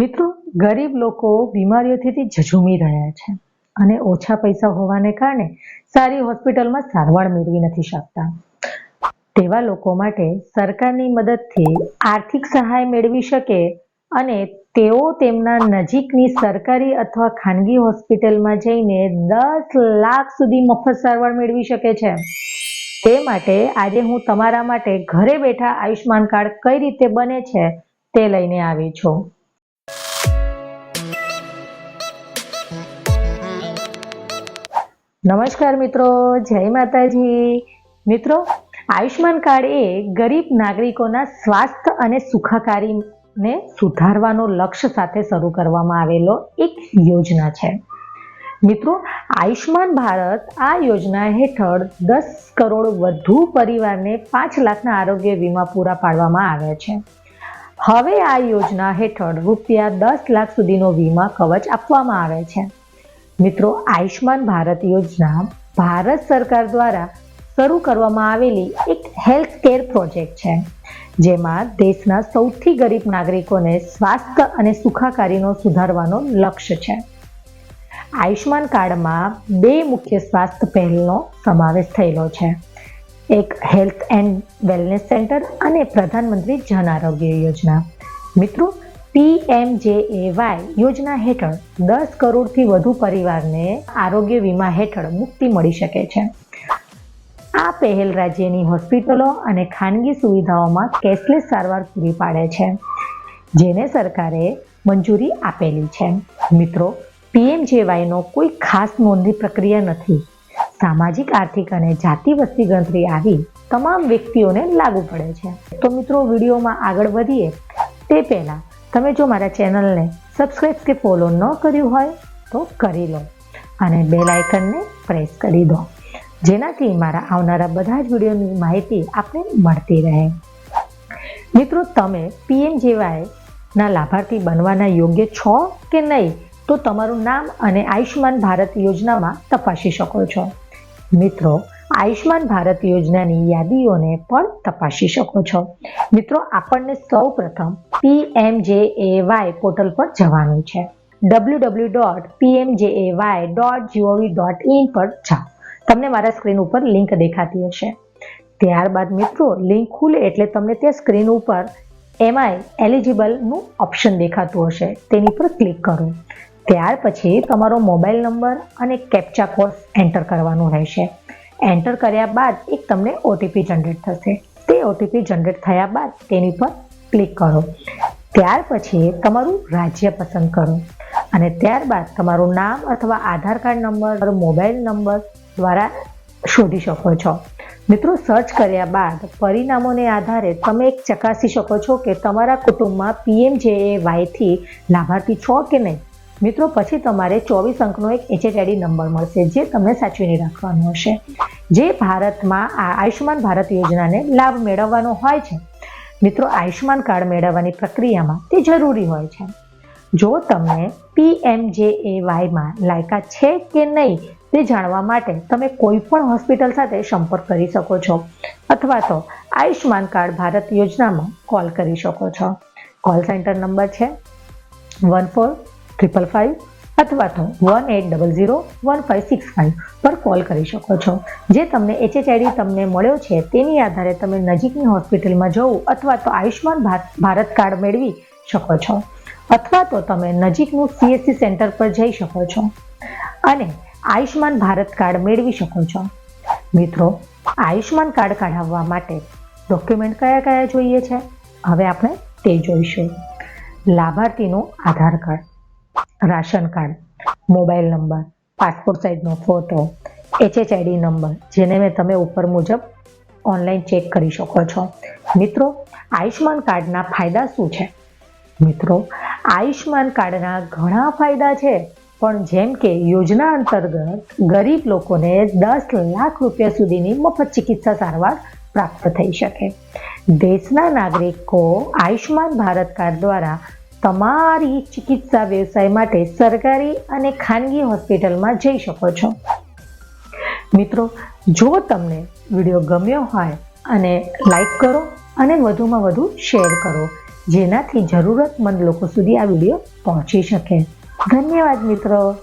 મિત્રો, ગરીબ લોકો બીમારીઓથી ઝઝૂમી રહ્યા છે અને ઓછા પૈસા હોવાને કારણે સારી હોસ્પિટલમાં સારવાર મેળવી નથી શકતા. તેવા લોકો માટે સરકારની મદદથી આર્થિક સહાય મેળવી શકે અને તેઓ તેમના નજીકની સરકારી અથવા ખાનગી હોસ્પિટલમાં જઈને દસ લાખ સુધી મફત સારવાર મેળવી શકે છે. તે માટે આજે હું તમારા માટે ઘરે બેઠા આયુષ્માન કાર્ડ કઈ રીતે બને છે તે લઈને આવી છું. નમસ્કાર મિત્રો, જય માતાજી. મિત્રો આયુષ્માન કાર્ડ એ ગરીબ નાગરિકોના સ્વાસ્થ્ય અને સુખાકારીને સુધારવાનો લક્ષ્ય સાથે શરૂ કરવામાં આવેલો એક યોજના છે. મિત્રો આયુષ્માન ભારત આ યોજના હેઠળ દસ કરોડ વધુ પરિવારને પાંચ લાખના આરોગ્ય વીમા પૂરા પાડવામાં આવ્યા છે. હવે આ યોજના હેઠળ રૂપિયા દસ લાખ સુધીનો વીમા કવચ આપવામાં આવે છે. મિત્રો આયુષ્માન ભારત યોજના ભારત સરકાર દ્વારા શરૂ કરવામાં આવેલી એક હેલ્થ કેર પ્રોજેક્ટ છે, જેમાં દેશના સૌથી ગરીબ નાગરિકોને સ્વાસ્થ્ય અને સુખાકારીનો સુધારવાનો લક્ષ્ય છે. આયુષ્માન કાર્ડમાં બે મુખ્ય સ્વાસ્થ્ય પહેલનો સમાવેશ થયેલો છે. એક હેલ્થ એન્ડ વેલનેસ સેન્ટર અને પ્રધાનમંત્રી જન આરોગ્ય યોજના. મિત્રો પીએમજેએવાય યોજના હેઠળ દસ કરોડથી વધુ પરિવારને આરોગ્ય વીમા હેઠળ મુક્તિ મળી શકે છે. આ પહેલ રાજ્યની હોસ્પિટલો અને ખાનગી સુવિધાઓમાં કેશલેસ સારવાર પૂરી પાડે છે, જેને સરકારે મંજૂરી આપેલી છે. મિત્રો, પીએમજેવાયનો કોઈ ખાસ નોંધણી પ્રક્રિયા નથી. સામાજિક, આર્થિક અને જાતિ વસ્તી ગણતરી આવી તમામ વ્યક્તિઓને લાગુ પડે છે. તો મિત્રો, વિડીયોમાં આગળ વધીએ તે પહેલાં તમે જો મારા ચેનલને સબસ્ક્રાઈબ કે ફોલો ન કર્યું હોય, તો કરી લો અને બેલ આઇકનને પ્રેસ કરી દો. જેનાથી મારા આવનારા બધા જ વિડીયોની માહિતી આપને મળતી રહે. મિત્રો, તમે પીએમજેવાયના લાભાર્થી બનવાના યોગ્ય છો કે નહીં, તો તમારું નામ અને આયુષ્યમાન ભારત યોજનામાં તપાસી શકો છો. મિત્રો આયુષ્માન ભારત યોજનાની યાદીઓને પણ તપાસી શકો છો. મિત્રો, આપણને સૌ પ્રથમ પીએમજેએવાય પોર્ટલ પર જવાનું છે. W W dot PMJAY dot GOV dot in પર જાઓ. તમને મારા સ્ક્રીન ઉપર લિંક દેખાતી હશે. ત્યારબાદ મિત્રો, લિંક ખુલે એટલે તમને ત્યાં સ્ક્રીન ઉપર એમઆઈ એલિજિબલનું ઓપ્શન દેખાતું હશે. તેની પર ક્લિક કરો. ત્યાર પછી તમારો મોબાઈલ નંબર અને કેપ્ચા કોડ એન્ટર કરવાનો રહેશે. એન્ટર કર્યા બાદ એક તમને ઓટીપી જનરેટ થશે. તે ઓટીપી જનરેટ થયા બાદ તેની પર ક્લિક કરો. ત્યાર પછી તમારું રાજ્ય પસંદ કરો અને ત્યારબાદ તમારું નામ અથવા Aadhaar card number mobile number દ્વારા શોધી શકો છો. મિત્રો સર્ચ કર્યા બાદ પરિણામોને આધારે તમે એક ચકાસી શકો છો કે તમારા કુટુંબમાં પીએમજેએવાયથી લાભાર્થી છો કે નહીં. મિત્રો, પછી તમારે ચોવીસ અંકનો એક એચએચઆઈડી નંબર મળશે, જે તમને સાચવીને રાખવાનો હશે. જે ભારતમાં આ આયુષ્યમાન ભારત યોજનાને લાભ મેળવવાનો હોય છે, મિત્રો, આયુષ્યમાન કાર્ડ મેળવવાની પ્રક્રિયામાં તે જરૂરી હોય છે. જો તમને પીએમજેએવાયમાં લાયકાત છે કે નહીં, તે જાણવા માટે તમે કોઈ પણ હોસ્પિટલ સાથે સંપર્ક કરી શકો છો, અથવા તો આયુષ્યમાન કાર્ડ ભારત યોજનામાં કોલ કરી શકો છો. કોલ સેન્ટર નંબર છે વન ફોર ટ્રિપલ ફાઇવ અથવા તો one eight double zero one five six five પર કોલ કરી શકો છો. જે તમને એચએચઆઈડી તમને મળ્યો છે, તેની આધારે તમે નજીકની હોસ્પિટલમાં જવું અથવા તો આયુષ્યમાન ભારત કાર્ડ મેળવી શકો છો. અથવા તો તમે નજીકનું સીએસસી સેન્ટર પર જઈ શકો છો અને આયુષ્યમાન ભારત કાર્ડ મેળવી શકો છો. મિત્રો, આયુષ્યમાન કાર્ડ કાઢવવા માટે ડોક્યુમેન્ટ કયા કયા જોઈએ છે? હવે આપણે તે જોઈશું. લાભાર્થીનું Aadhaar card. Ration card, mobile number, passport સાઇઝનો photo, HHID number, જેને મેં તમે ઉપર મુજબ ઓનલાઈન ચેક કરી શકો છો. મિત્રો, આયુષ્યમાન કાર્ડના ફાયદા શું છે? મિત્રો, આયુષ્યમાન કાર્ડના ઘણા ફાયદા છે, પણ જેમ કે યોજના અંતર્ગત ગરીબ લોકોને દસ લાખ રૂપિયા સુધીની મફત ચિકિત્સા સારવાર પ્રાપ્ત થઈ શકે. દેશના નાગરિકો આયુષ્યમાન ભારત કાર્ડ દ્વારા તમારી ચિકિત્સા વ્યવસાય માટે સરકારી અને ખાનગી હોસ્પિટલમાં જઈ શકો છો. મિત્રો, જો તમને વીડિયો ગમ્યો હોય અને લાઈક કરો અને વધુમાં વધુ શેર કરો, જેનાથી જરૂરતમંદ લોકો સુધી આ વીડિયો પહોંચી શકે. ધન્યવાદ મિત્રો.